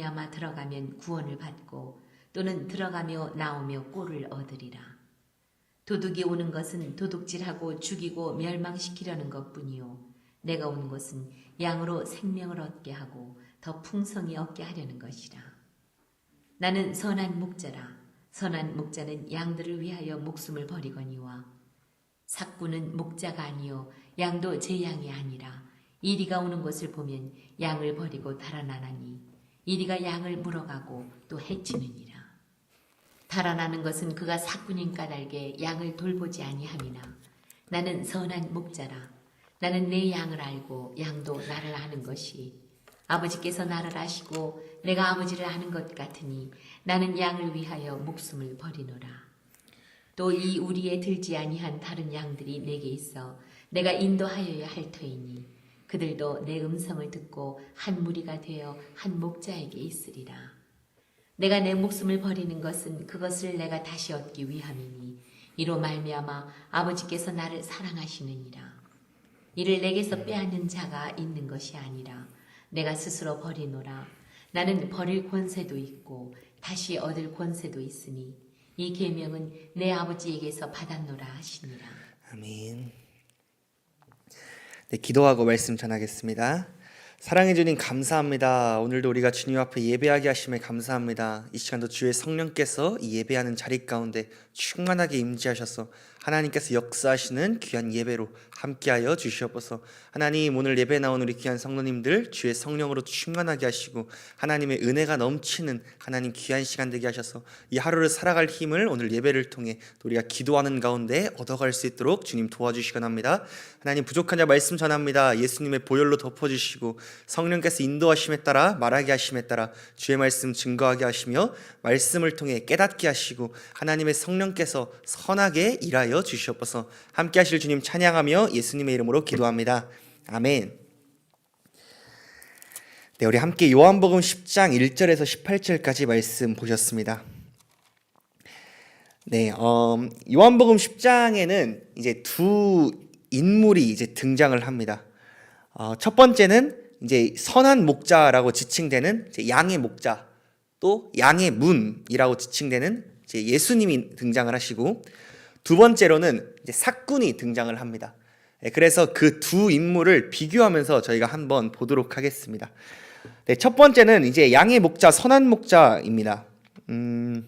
말미암아 들어가면 구원을 받고 또는 들어가며 나오며 꼴을 얻으리라. 도둑이 오는 것은 도둑질하고 죽이고 멸망시키려는 것뿐이요 내가 온 것은 양으로 생명을 얻게 하고 더 풍성히 얻게 하려는 것이라. 나는 선한 목자라. 선한 목자는 양들을 위하여 목숨을 버리거니와 삭구는 목자가 아니요 양도 제 양이 아니라 이리가 오는 것을 보면 양을 버리고 달아나나니 이리가 양을 물어가고 또 해치느니라. 달아나는 것은 그가 삭군인 까닭에 양을 돌보지 아니함이나 나는 선한 목자라. 나는 내 양을 알고 양도 나를 아는 것이 아버지께서 나를 아시고 내가 아버지를 아는 것 같으니 나는 양을 위하여 목숨을 버리노라. 또 이 우리에 들지 아니한 다른 양들이 내게 있어 내가 인도하여야 할 터이니 그들도 내 음성을 듣고 한 무리가 되어 한 목자에게 있으리라. 내가 내 목숨을 버리는 것은 그것을 내가 다시 얻기 위함이니 이로 말미암아 아버지께서 나를 사랑하시느니라. 이를 내게서 빼앗는 자가 있는 것이 아니라 내가 스스로 버리노라. 나는 버릴 권세도 있고 다시 얻을 권세도 있으니 이 계명은 내 아버지에게서 받았노라 하시니라. 아멘. 네, 기도하고 말씀 전하겠습니다. 사랑해 주님 감사합니다. 오늘도 우리가 주님 앞에 예배하게 하심에 감사합니다. 이 시간도 주의 성령께서 이 예배하는 자리 가운데 충만하게 임재하셔서 하나님께서 역사하시는 귀한 예배로 함께하여 주시옵소서. 하나님 오늘 예배 나온 우리 귀한 성도님들 주의 성령으로 충만하게 하시고 하나님의 은혜가 넘치는 하나님 귀한 시간 되게 하셔서 이 하루를 살아갈 힘을 오늘 예배를 통해 또 우리가 기도하는 가운데 얻어갈 수 있도록 주님 도와주시곤 합니다. 하나님 부족한 자 말씀 전합니다. 예수님의 보혈로 덮어주시고 성령께서 인도하심에 따라 말하게 하심에 따라 주의 말씀 증거하게 하시며 말씀을 통해 깨닫게 하시고 하나님의 성령 께서 선하게 일하여 주시옵소서 함께 하실 주님 찬양하며 예수님의 이름으로 기도합니다. 아멘. 네, 우리 함께 요한복음 10장 1절에서 18절까지 말씀 보셨습니다. 네, 어, 요한복음 10장에는 이제 두 인물이 이제 등장을 합니다. 어, 첫 번째는 이제 선한 목자라고 지칭되는 양의 목자, 또 양의 문이라고 지칭되는 이제 예수님이 등장을 하시고 두 번째로는 이제 사꾼이 등장을 합니다. 네, 그래서 그 두 인물을 비교하면서 저희가 한번 보도록 하겠습니다. 네, 첫 번째는 이제 양의 목자, 선한 목자입니다. 음,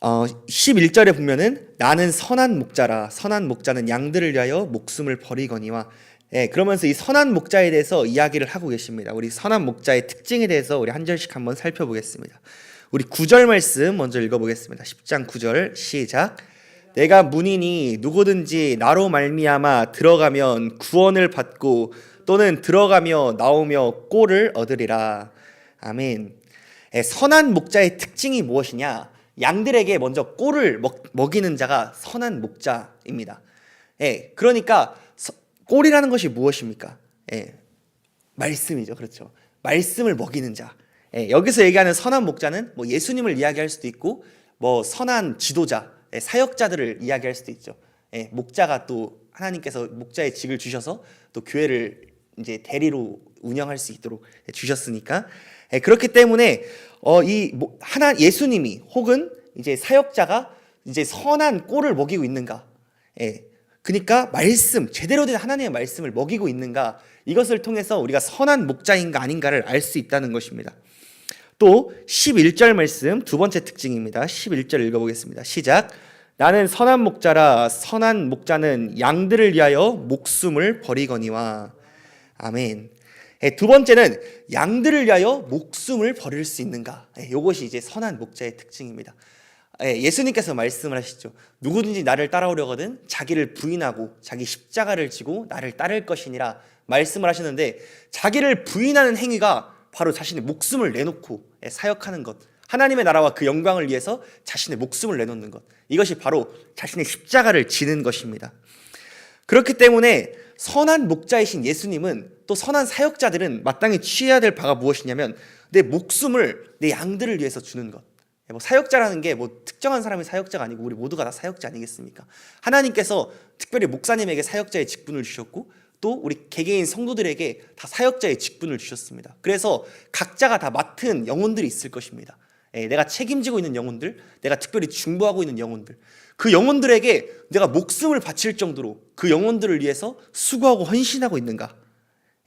어, 11절에 보면은 나는 선한 목자라 선한 목자는 양들을 위하여 목숨을 버리거니와 예, 그러면서 이 선한 목자에 대해서 이야기를 하고 계십니다. 우리 선한 목자의 특징에 대해서 우리 한 절씩 한번 살펴보겠습니다. 우리 9절 말씀 먼저 읽어보겠습니다. 10장 9절 시작. 내가 문이니 누구든지 나로 말미암아 들어가면 구원을 받고 또는 들어가며 나오며 꼴을 얻으리라. 아멘. 예, 선한 목자의 특징이 무엇이냐? 양들에게 먼저 꼴을 먹, 먹이는 자가 선한 목자입니다. 예, 그러니까 서, 꼴이라는 것이 무엇입니까? 예, 말씀이죠. 그렇죠. 말씀을 먹이는 자. 예, 여기서 얘기하는 선한 목자는 뭐 예수님을 이야기할 수도 있고 뭐 선한 지도자, 예, 사역자들을 이야기할 수도 있죠. 예, 목자가 또 하나님께서 목자의 직을 주셔서 또 교회를 이제 대리로 운영할 수 있도록 주셨으니까 예, 그렇기 때문에 어, 이 뭐- 하나 예수님이 혹은 이제 사역자가 이제 선한 꼴을 먹이고 있는가? 예. 그러니까 말씀 제대로 된 하나님의 말씀을 먹이고 있는가? 이것을 통해서 우리가 선한 목자인가 아닌가를 알 수 있다는 것입니다. 또 11절 말씀 두 번째 특징입니다. 11절 읽어보겠습니다. 시작. 나는 선한 목자라 선한 목자는 양들을 위하여 목숨을 버리거니와 아멘. 예, 두 번째는 양들을 위하여 목숨을 버릴 수 있는가? 예, 이것이 이제 선한 목자의 특징입니다. 예, 예수님께서 말씀을 하시죠. 누구든지 나를 따라오려거든 자기를 부인하고 자기 십자가를 지고 나를 따를 것이니라 말씀을 하시는데 자기를 부인하는 행위가 바로 자신의 목숨을 내놓고 예, 사역하는 것. 하나님의 나라와 그 영광을 위해서 자신의 목숨을 내놓는 것. 이것이 바로 자신의 십자가를 지는 것입니다. 그렇기 때문에 선한 목자이신 예수님은 또 선한 사역자들은 마땅히 취해야 될 바가 무엇이냐면 내 목숨을 내 양들을 위해서 주는 것. 뭐 사역자라는 게 뭐 특정한 사람이 사역자가 아니고 우리 모두가 다 사역자 아니겠습니까? 하나님께서 특별히 목사님에게 사역자의 직분을 주셨고 또 우리 개개인 성도들에게 다 사역자의 직분을 주셨습니다. 그래서 각자가 다 맡은 영혼들이 있을 것입니다. 예, 내가 책임지고 있는 영혼들, 내가 특별히 중보하고 있는 영혼들, 그 영혼들에게 내가 목숨을 바칠 정도로 그 영혼들을 위해서 수고하고 헌신하고 있는가?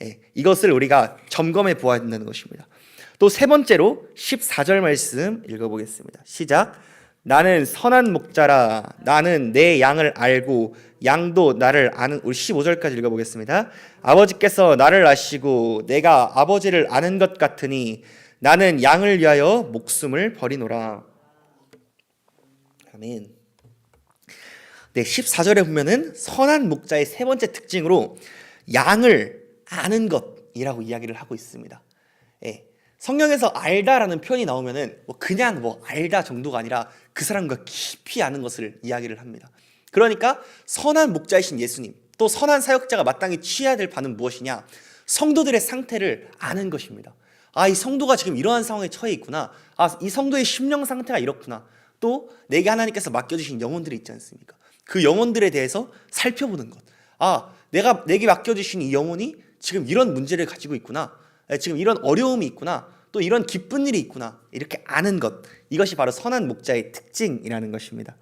예, 이것을 우리가 점검해 보아야 된다는 것입니다. 또 세 번째로 14절 말씀 읽어보겠습니다. 시작. 나는 선한 목자라 나는 내 양을 알고 양도 나를 아는 우리 15절까지 읽어보겠습니다. 아버지께서 나를 아시고 내가 아버지를 아는 것 같으니 나는 양을 위하여 목숨을 버리노라. 아멘. 네, 14절에 보면은 선한 목자의 세 번째 특징으로 양을 아는 것이라고 이야기를 하고 있습니다. 예. 성경에서 알다라는 표현이 나오면은 뭐 그냥 뭐 알다 정도가 아니라 그 사람과 깊이 아는 것을 이야기를 합니다. 그러니까 선한 목자이신 예수님, 또 선한 사역자가 마땅히 취해야 될 바는 무엇이냐? 성도들의 상태를 아는 것입니다. 아, 이 성도가 지금 이러한 상황에 처해 있구나. 아, 이 성도의 심령 상태가 이렇구나. 또 내게 하나님께서 맡겨주신 영혼들이 있지 않습니까? 그 영혼들에 대해서 살펴보는 것. 아, 내가 내게 맡겨주신 이 영혼이 지금 이런 문제를 가지고 있구나. 에, 지금 이런 어려움이 있구나. 또 이런 기쁜 일이 있구나. 이렇게 아는 것. 이것이 바로 선한 목자의 특징이라는 것입니다.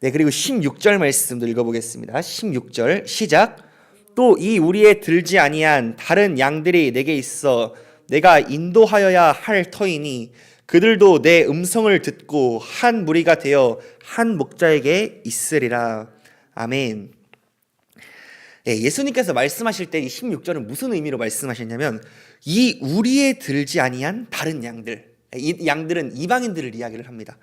네, 그리고 16절 말씀도 읽어보겠습니다. 16절 시작. 또 이 우리에 들지 아니한 다른 양들이 내게 있어 내가 인도하여야 할 터이니 그들도 내 음성을 듣고 한 무리가 되어 한 목자에게 있으리라. 아멘. 예, 예수님께서 말씀하실 때 이 16절은 무슨 의미로 말씀하셨냐면 이 우리에 들지 아니한 다른 양들 이 양들은 이방인들을 이야기를 합니다.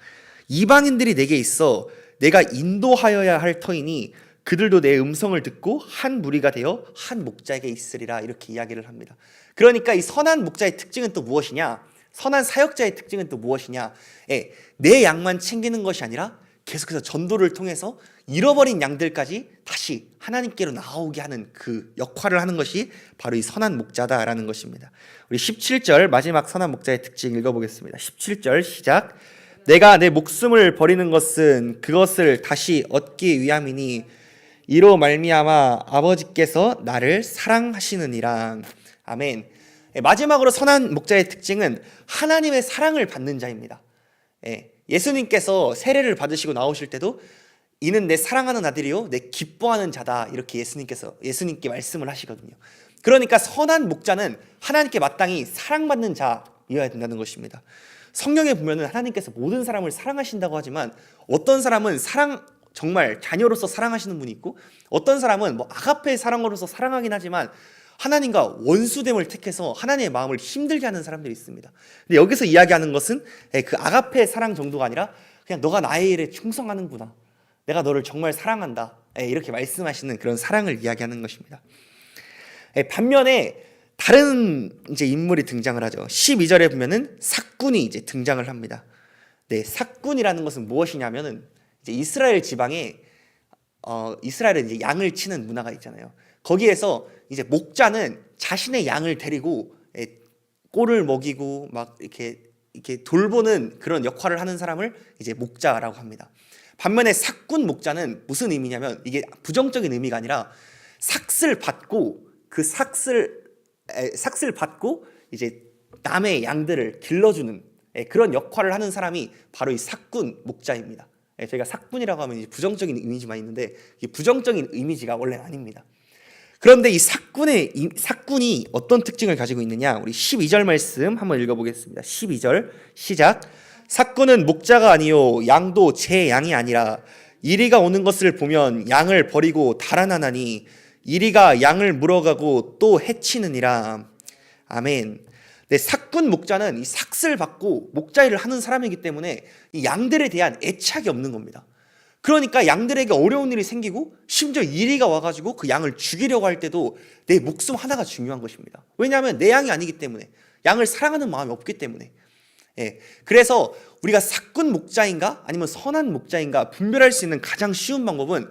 이방인들이 내게 있어 내가 인도하여야 할 터이니 그들도 내 음성을 듣고 한 무리가 되어 한 목자에게 있으리라 이렇게 이야기를 합니다. 그러니까 이 선한 목자의 특징은 또 무엇이냐? 선한 사역자의 특징은 또 무엇이냐? 예, 내 양만 챙기는 것이 아니라 계속해서 전도를 통해서 잃어버린 양들까지 다시 하나님께로 나오게 하는 그 역할을 하는 것이 바로 이 선한 목자다라는 것입니다. 우리 17절 마지막 선한 목자의 특징 읽어보겠습니다. 17절 시작. 내가 내 목숨을 버리는 것은 그것을 다시 얻기 위함이니 이로 말미암아 아버지께서 나를 사랑하시느니라. 아멘. 예, 마지막으로 선한 목자의 특징은 하나님의 사랑을 받는 자입니다. 예, 예수님께서 세례를 받으시고 나오실 때도 이는 내 사랑하는 아들이요 내 기뻐하는 자다 이렇게 예수님께서 예수님께 말씀을 하시거든요. 그러니까 선한 목자는 하나님께 마땅히 사랑받는 자여야 된다는 것입니다. 성경에 보면은 하나님께서 모든 사람을 사랑하신다고 하지만 어떤 사람은 사랑 정말 자녀로서 사랑하시는 분이 있고 어떤 사람은 뭐 아가페의 사랑으로서 사랑하긴 하지만 하나님과 원수됨을 택해서 하나님의 마음을 힘들게 하는 사람들이 있습니다. 근데 여기서 이야기하는 것은 예, 그 아가페의 사랑 정도가 아니라 그냥 너가 나의 일에 충성하는구나. 내가 너를 정말 사랑한다. 예, 이렇게 말씀하시는 그런 사랑을 이야기하는 것입니다. 예, 반면에 다른 이제 인물이 등장을 하죠. 12절에 보면은 사꾼이 이제 등장을 합니다. 네, 사꾼이라는 것은 무엇이냐면은 이제 이스라엘 지방에 어, 이스라엘은 이제 양을 치는 문화가 있잖아요. 거기에서 이제 목자는 자신의 양을 데리고 예, 꼴을 먹이고 막 이렇게 이렇게 돌보는 그런 역할을 하는 사람을 이제 목자라고 합니다. 반면에 삭군 목자는 무슨 의미냐면 이게 부정적인 의미가 아니라 삭슬 받고 그 삭슬 에, 삭슬 받고 이제 남의 양들을 길러주는 예, 그런 역할을 하는 사람이 바로 이 삭군 목자입니다. 예, 저희가 삭군이라고 하면 부정적인 이미지만 있는데 이 부정적인 이미지가 원래는 아닙니다. 그런데 이 삭군의 이 삭군이 어떤 특징을 가지고 있느냐? 우리 12절 말씀 한번 읽어 보겠습니다. 12절 시작. 삭군은 목자가 아니요 양도 제 양이 아니라 이리가 오는 것을 보면 양을 버리고 달아나나니 이리가 양을 물어가고 또 해치느니라. 아멘. 네, 삭군 목자는 이 삭슬 받고 목자 일을 하는 사람이기 때문에 이 양들에 대한 애착이 없는 겁니다. 그러니까 양들에게 어려운 일이 생기고 심지어 이리가 와가지고 그 양을 죽이려고 할 때도 내 목숨 하나가 중요한 것입니다. 왜냐하면 내 양이 아니기 때문에 양을 사랑하는 마음이 없기 때문에. 예, 그래서 우리가 삭군 목자인가 아니면 선한 목자인가 분별할 수 있는 가장 쉬운 방법은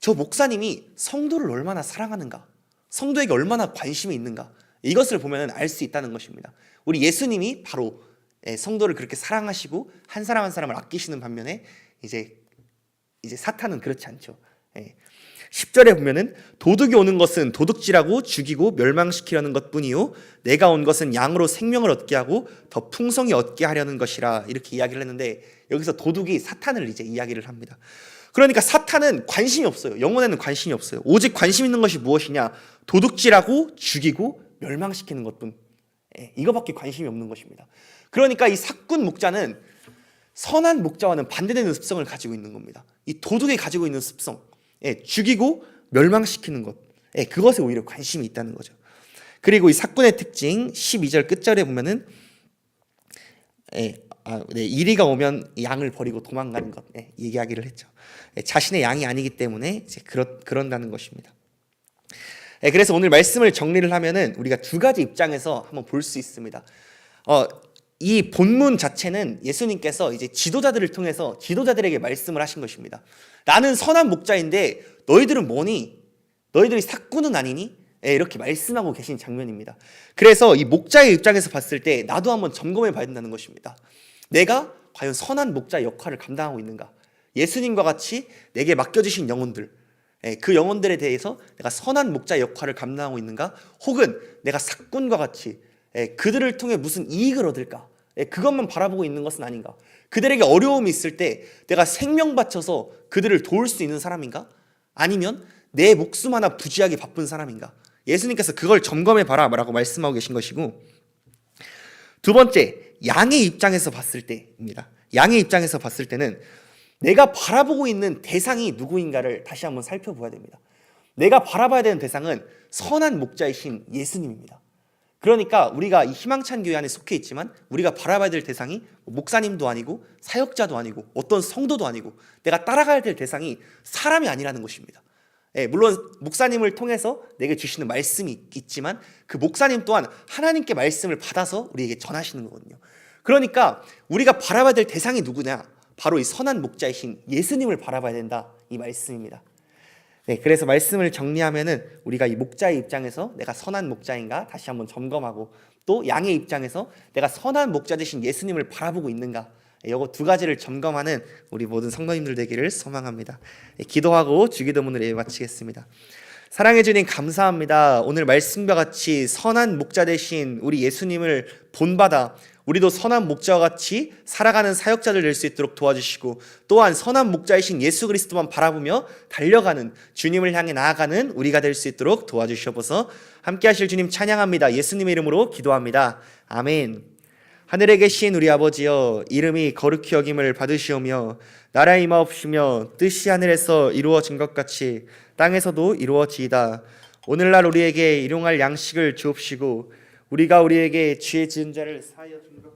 저 목사님이 성도를 얼마나 사랑하는가, 성도에게 얼마나 관심이 있는가 이것을 보면 알 수 있다는 것입니다. 우리 예수님이 바로 예, 성도를 그렇게 사랑하시고 한 사람 한 사람을 아끼시는 반면에 이제 이제 사탄은 그렇지 않죠. 예. 10절에 보면은 도둑이 오는 것은 도둑질하고 죽이고 멸망시키려는 것뿐이요 내가 온 것은 양으로 생명을 얻게 하고 더 풍성히 얻게 하려는 것이라 이렇게 이야기를 했는데 여기서 도둑이 사탄을 이제 이야기를 합니다. 그러니까 사탄은 관심이 없어요. 영혼에는 관심이 없어요. 오직 관심 있는 것이 무엇이냐? 도둑질하고 죽이고 멸망시키는 것뿐. 예, 이거밖에 관심이 없는 것입니다. 그러니까 이 사꾼 목자는 선한 목자와는 반대되는 습성을 가지고 있는 겁니다. 이 도둑이 가지고 있는 습성, 예, 죽이고 멸망시키는 것, 예, 그것에 오히려 관심이 있다는 거죠. 그리고 이 사꾼의 특징 12절 끝절에 보면은 예, 아, 네, 이리가 오면 양을 버리고 도망가는 것 예, 얘기하기를 했죠. 예, 자신의 양이 아니기 때문에 이제 그렇, 그런다는 것입니다. 예, 그래서 오늘 말씀을 정리를 하면은 우리가 두 가지 입장에서 한번 볼 수 있습니다. 어, 이 본문 자체는 예수님께서 이제 지도자들을 통해서 지도자들에게 말씀을 하신 것입니다. 나는 선한 목자인데 너희들은 뭐니? 너희들이 사꾼은 아니니? 예, 이렇게 말씀하고 계신 장면입니다. 그래서 이 목자의 입장에서 봤을 때 나도 한번 점검해 봐야 된다는 것입니다. 내가 과연 선한 목자 역할을 감당하고 있는가? 예수님과 같이 내게 맡겨주신 영혼들, 예, 그 영혼들에 대해서 내가 선한 목자 역할을 감당하고 있는가? 혹은 내가 사꾼과 같이 예, 그들을 통해 무슨 이익을 얻을까? 예, 그것만 바라보고 있는 것은 아닌가? 그들에게 어려움이 있을 때 내가 생명 바쳐서 그들을 도울 수 있는 사람인가? 아니면 내 목숨 하나 부지하기 바쁜 사람인가? 예수님께서 그걸 점검해 봐라 라고 말씀하고 계신 것이고 두 번째 양의 입장에서 봤을 때입니다. 양의 입장에서 봤을 때는 내가 바라보고 있는 대상이 누구인가를 다시 한번 살펴보아야 됩니다. 내가 바라봐야 되는 대상은 선한 목자이신 예수님입니다. 그러니까 우리가 이 희망찬 교회 안에 속해 있지만 우리가 바라봐야 될 대상이 목사님도 아니고 사역자도 아니고 어떤 성도도 아니고 내가 따라가야 될 대상이 사람이 아니라는 것입니다. 예, 물론 목사님을 통해서 내게 주시는 말씀이 있지만 그 목사님 또한 하나님께 말씀을 받아서 우리에게 전하시는 거거든요. 그러니까 우리가 바라봐야 될 대상이 누구냐? 바로 이 선한 목자이신 예수님을 바라봐야 된다. 이 말씀입니다. 네, 그래서 말씀을 정리하면은 우리가 이 목자의 입장에서 내가 선한 목자인가 다시 한번 점검하고 또 양의 입장에서 내가 선한 목자 되신 예수님을 바라보고 있는가 이거 두 가지를 점검하는 우리 모든 성도님들 되기를 소망합니다. 네, 기도하고 주기도문을 마치겠습니다. 사랑해 주님 감사합니다. 오늘 말씀과 같이 선한 목자 되신 우리 예수님을 본받아 우리도 선한 목자와 같이 살아가는 사역자들 될 수 있도록 도와주시고 또한 선한 목자이신 예수 그리스도만 바라보며 달려가는 주님을 향해 나아가는 우리가 될 수 있도록 도와주시옵소서 함께 하실 주님 찬양합니다. 예수님의 이름으로 기도합니다. 아멘. 하늘에 계신 우리 아버지여 이름이 거룩히 여김을 받으시오며 나라 임하옵시며 뜻이 하늘에서 이루어진 것 같이 땅에서도 이루어지이다. 오늘날 우리에게 일용할 양식을 주옵시고 우리가 우리에게 죄 지은 자를 사하여 준 것